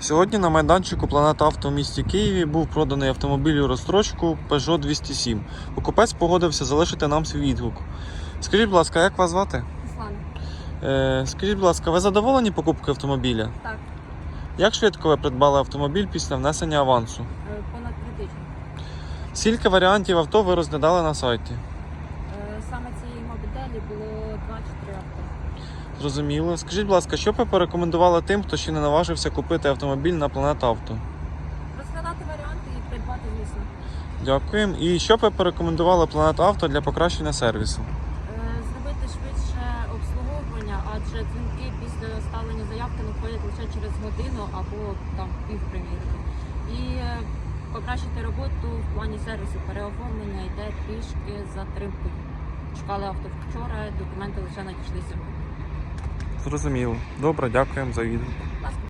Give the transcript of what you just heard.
Сьогодні на майданчику Планета Авто в місті Києві був проданий автомобіль у розстрочку Peugeot 207. Покупець погодився залишити нам свій відгук. Скажіть, будь ласка, як вас звати? Е, скажіть, будь ласка, ви задоволені покупкою автомобіля? так, Як швидко ви придбали автомобіль після внесення авансу? е, понад три тижні. Скільки варіантів авто ви розглядали на сайті? Е, Саме цієї моделі було 2-4 авто. Зрозуміло. Скажіть, будь ласка, що б ви порекомендували тим, хто ще не наважився купити автомобіль на Планета Авто? Розглядати варіанти і придбати, звісно. Дякуємо. І що б ви порекомендували Планета Авто для покращення сервісу? Е, Зробити швидше обслуговування, адже дзвінки після ставлення заявки надходять лише через годину або там півпримірки. І е, покращити роботу в плані сервісу. Переоформлення йде трішки затримку. Шукали авто вчора, документи лише надійшли сьогодні. Зрозуміло. Добре, дякуємо за ласка.